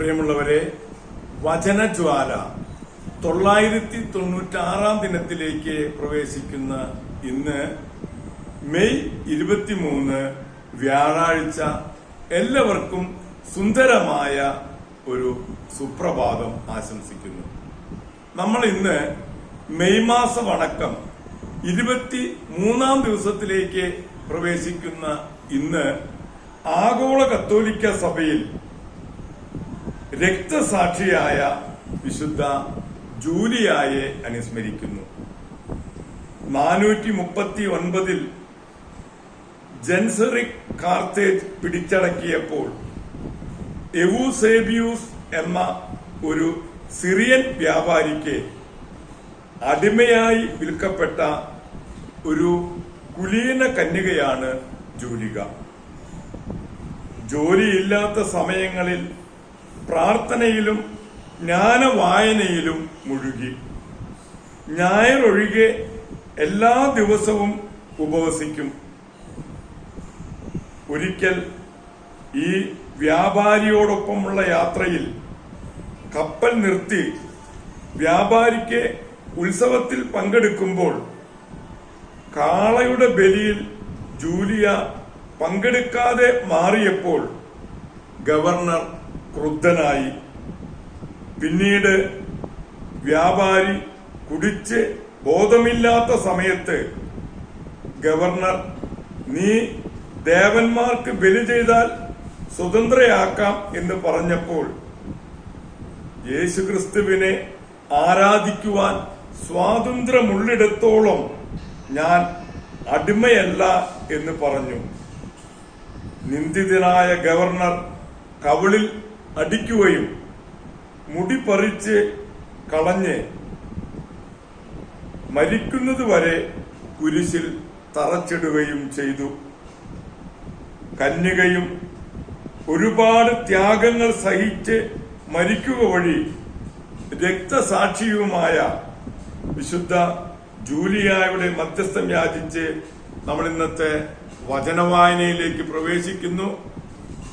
പ്രിയമുള്ളവരെ വചനജ്വാല തൊള്ളായിരത്തി തൊണ്ണൂറ്റി ആറാം ദിനത്തിലേക്ക് പ്രവേശിക്കുന്ന ഇന്ന് മെയ് ഇരുപത്തിമൂന്ന് വ്യാഴാഴ്ച എല്ലാവർക്കും സുന്ദരമായ ഒരു സുപ്രഭാതം ആശംസിക്കുന്നു. നമ്മൾ ഇന്ന് മെയ് മാസം വണക്കം ഇരുപത്തി മൂന്നാം ദിവസത്തിലേക്ക് പ്രവേശിക്കുന്ന ഇന്ന് ആഗോള കത്തോലിക്ക സഭയിൽ രക്തസാക്ഷിയായ വിശുദ്ധ ജൂലിയായെ അനുസ്മരിക്കുന്നു. നാനൂറ്റി മുപ്പത്തി ഒൻപതിൽ ജെൻസറിക് കാർത്തേജ് പിടിച്ചടക്കിയപ്പോൾ എവൂസേബിയൂസ് എന്ന ഒരു സിറിയൻ വ്യാപാരിക്ക് അടിമയായി വിൽക്കപ്പെട്ട ഒരു കുലീന കന്യകയാണ് ജൂലിക. ജോലിയില്ലാത്ത സമയങ്ങളിൽ പ്രാർത്ഥനയിലും ജ്ഞാനവായനയിലും മുഴുകി. ഞായറൊഴികെ എല്ലാ ദിവസവും ഉപവസിക്കും. ഒരിക്കൽ ഈ വ്യാപാരിയോടൊപ്പമുള്ള യാത്രയിൽ കപ്പൽ നിർത്തി വ്യാപാരിക്ക് ഉത്സവത്തിൽ പങ്കെടുക്കുമ്പോൾ കാളയുടെ ബലിയിൽ ജൂലിയ പങ്കെടുക്കാതെ മാറിയപ്പോൾ ഗവർണർ ക്രുദ്ധനായി. പിന്നീട് വ്യാപാരി കുടിച്ച് ബോധമില്ലാത്ത സമയത്ത് ഗവർണർ നീ ദേവന്മാർക്ക് ബലി ചെയ്താൽ സ്വതന്ത്രയാക്കാം എന്ന് പറഞ്ഞപ്പോൾ യേശുക്രിസ്തുവിനെ ആരാധിക്കുവാൻ സ്വാതന്ത്ര്യമുള്ളിടത്തോളം ഞാൻ അടിമയല്ല എന്ന് പറഞ്ഞു. നിന്ദിതനായ ഗവർണർ കവിളിൽ അടിക്കുകയും മുടി പറിച്ച് കളഞ്ഞ് മരിക്കുന്നതുവരെ കുരിശിൽ തറച്ചിടുകയും ചെയ്തു. കന്യകയും ഒരുപാട് ത്യാഗങ്ങൾ സഹിച്ച് മരിക്കുക വഴി രക്തസാക്ഷിയുമായ വിശുദ്ധ ജൂലിയായുടെ മധ്യസ്ഥം യാചിച്ച് നമ്മൾ ഇന്നത്തെ വചനവായനയിലേക്ക് പ്രവേശിക്കുന്നു.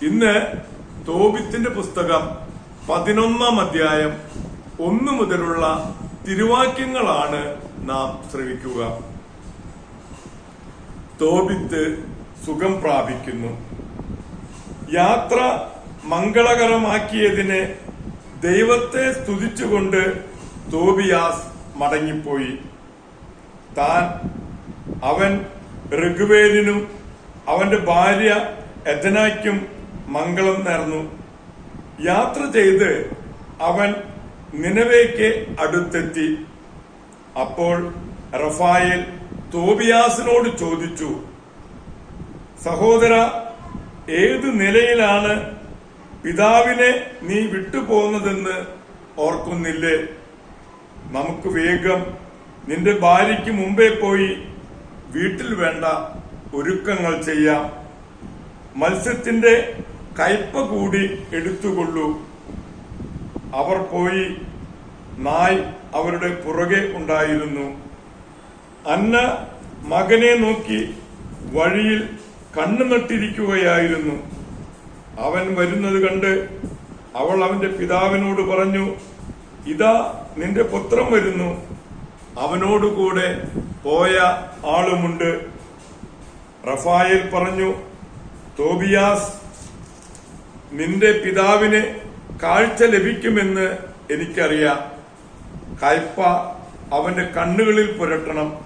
ഇന്ന് തോബിത്തിന്റെ പുസ്തകം പതിനൊന്നാം അധ്യായം ഒന്നു മുതലുള്ള തിരുവാക്യങ്ങളാണ് നാം ശ്രവിക്കുക. തോബിത്ത് സുഖം പ്രാപിക്കുന്നു. യാത്ര മംഗളകരമാക്കിയതിന് ദൈവത്തെ സ്തുതിച്ചുകൊണ്ട് തോബിയാസ് മടങ്ങിപ്പോയി. താൻ അവൻ ഋഗ്വേദിനും അവന്റെ ഭാര്യ എഥനായ്ക്കും മംഗളം നേർന്നു. യാത്ര ചെയ്ത് അവൻ നിലവേക്ക് അടുത്തെത്തി. അപ്പോൾ റഫായിൽ തോബിയാസിനോട് ചോദിച്ചു സഹോദര ഏത് നിലയിലാണ് പിതാവിനെ നീ വിട്ടുപോകുന്നതെന്ന് ഓർക്കുന്നില്ലേ? നമുക്ക് വേഗം നിന്റെ ഭാര്യയ്ക്ക് മുമ്പേ പോയി വീട്ടിൽ വേണ്ട ഒരുക്കങ്ങൾ ചെയ്യാം. മത്സ്യത്തിന്റെ കയ്പ കൂടി എടുത്തുകൊള്ളൂ. അവർ പോയി നായ് അവരുടെ പുറകെ ഉണ്ടായിരുന്നു. അന്ന മകനെ നോക്കി വഴിയിൽ കണ്ണു നട്ടിരിക്കുകയായിരുന്നു. അവൻ വരുന്നത് കണ്ട് അവൾ അവന്റെ പിതാവിനോട് പറഞ്ഞു ഇതാ നിന്റെ പുത്രം വരുന്നു. അവനോടുകൂടെ പോയ ആളുമുണ്ട്. റഫായേൽ പറഞ്ഞു തോബിയാസ് നിന്റെ പിതാവിന് കാഴ്ച ലഭിക്കുമെന്ന് എനിക്കറിയാം. കയ്പ അവന്റെ കണ്ണുകളിൽ പുരട്ടണം.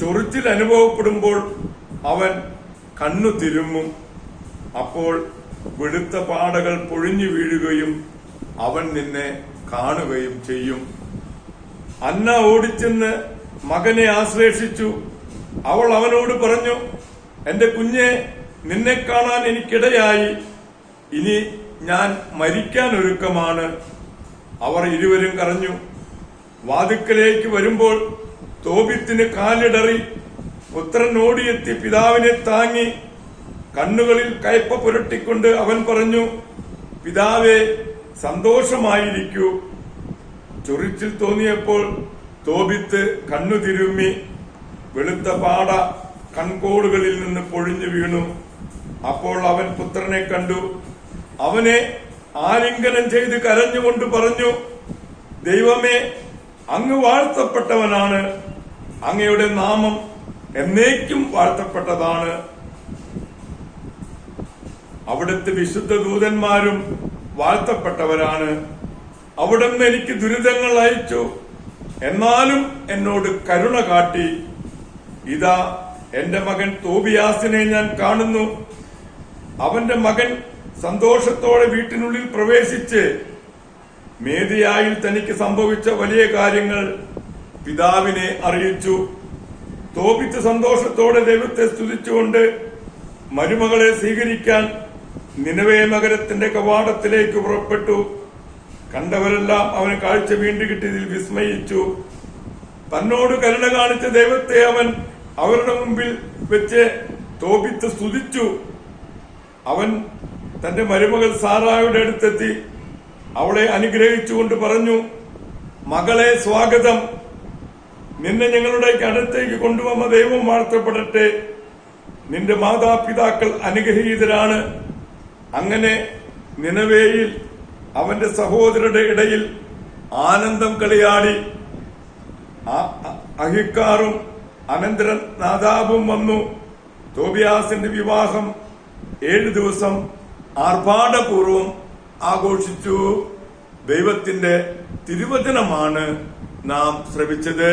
ചൊറിച്ചിൽ അനുഭവപ്പെടുമ്പോൾ അവൻ കണ്ണു തിരുമ്മും. അപ്പോൾ വെളുത്ത പാടകൾ പൊഴിഞ്ഞു വീഴുകയും അവൻ നിന്നെ കാണുകയും ചെയ്യും. അന്ന ഓടിച്ചെന്ന് മകനെ ആശ്ലേഷിച്ചു. അവൾ അവനോട് പറഞ്ഞു എന്റെ കുഞ്ഞെ നിന്നെ കാണാൻ എനിക്കിടയായി. ഇനി ഞാൻ മരിക്കാൻ ഒരുക്കമാണ്. അവർ ഇരുവരും കരഞ്ഞു. വാതുക്കലേക്ക് വരുമ്പോൾ തോപിത്തിന് കാലിടറി. പുത്രൻ ഓടിയെത്തി പിതാവിനെ താങ്ങി. കണ്ണുകളിൽ കയ്പ പുരട്ടിക്കൊണ്ട് അവൻ പറഞ്ഞു പിതാവേ സന്തോഷമായിരിക്കൂ. ചൊറിച്ചിൽ തോന്നിയപ്പോൾ തോപിത്ത് കണ്ണു തിരുമ്മി. വെളുത്ത പാട കൺകോടുകളിൽ നിന്ന് പൊഴിഞ്ഞു വീണു. അപ്പോൾ അവൻ പുത്രനെ കണ്ടു. അവനെ ആലിംഗനം ചെയ്ത് കരഞ്ഞുകൊണ്ട് പറഞ്ഞു ദൈവമേ അങ്ങ് വാഴ്ത്തപ്പെട്ടവനാണ്. അങ്ങയുടെ നാമം എന്നേക്കും വാഴ്ത്തപ്പെട്ടതാണ്. അവിടുത്തെ വിശുദ്ധ ദൂതന്മാരും വാഴ്ത്തപ്പെട്ടവരാണ്. അവിടുന്ന് എനിക്ക് ദുരിതങ്ങൾ അയച്ചു. എന്നാലും എന്നോട് കരുണ കാട്ടി. ഇതാ എന്റെ മകൻ തോബിയാസിനെ ഞാൻ കാണുന്നു. അവന്റെ മകൻ സന്തോഷത്തോടെ വീട്ടിനുള്ളിൽ പ്രവേശിച്ച് മേദിയായിൽ തനിക്ക് സംഭവിച്ച വലിയ കാര്യങ്ങൾ പിതാവിനെ അറിയിച്ചു. തോപിച്ച് സന്തോഷത്തോടെ ദൈവത്തെ സ്തുതിച്ചുകൊണ്ട് മരുമകളെ സ്വീകരിക്കാൻ നിലവേ നഗരത്തിന്റെ കവാടത്തിലേക്ക് പുറപ്പെട്ടു. കണ്ടവരെല്ലാം അവന് കാഴ്ച വീണ്ടു കിട്ടിയതിൽ വിസ്മയിച്ചു. തന്നോട് കരുണ കാണിച്ച ദൈവത്തെ അവൻ അവരുടെ മുമ്പിൽ വെച്ച് തോപിത്ത് സ്തുതിച്ചു. അവൻ തന്റെ മരുമകൾ സാറായുടെ അടുത്തെത്തി. അവളെ അനുഗ്രഹിച്ചുകൊണ്ട് പറഞ്ഞു മകളെ സ്വാഗതം. നിന്നെ ഞങ്ങളുടെ അടുത്തേക്ക് കൊണ്ടുവന്ന ദൈവം വാഴ്ത്തപ്പെടട്ടെ. നിന്റെ മാതാപിതാക്കൾ അനുഗ്രഹീതരാണ്. അങ്ങനെ നിലവേയിൽ അവന്റെ സഹോദരരുടെ ഇടയിൽ ആനന്ദം കളിയാടി. അഹിക്കാറും അനന്തരൻ നാദാബും വന്നു. തോബിയാസിന്റെ വിവാഹം ഏഴു ദിവസം ആർഭാടപൂർവം ആഘോഷിച്ചു. ദൈവത്തിന്റെ തിരുവചനമാണ് നാം ശ്രവിച്ചത്.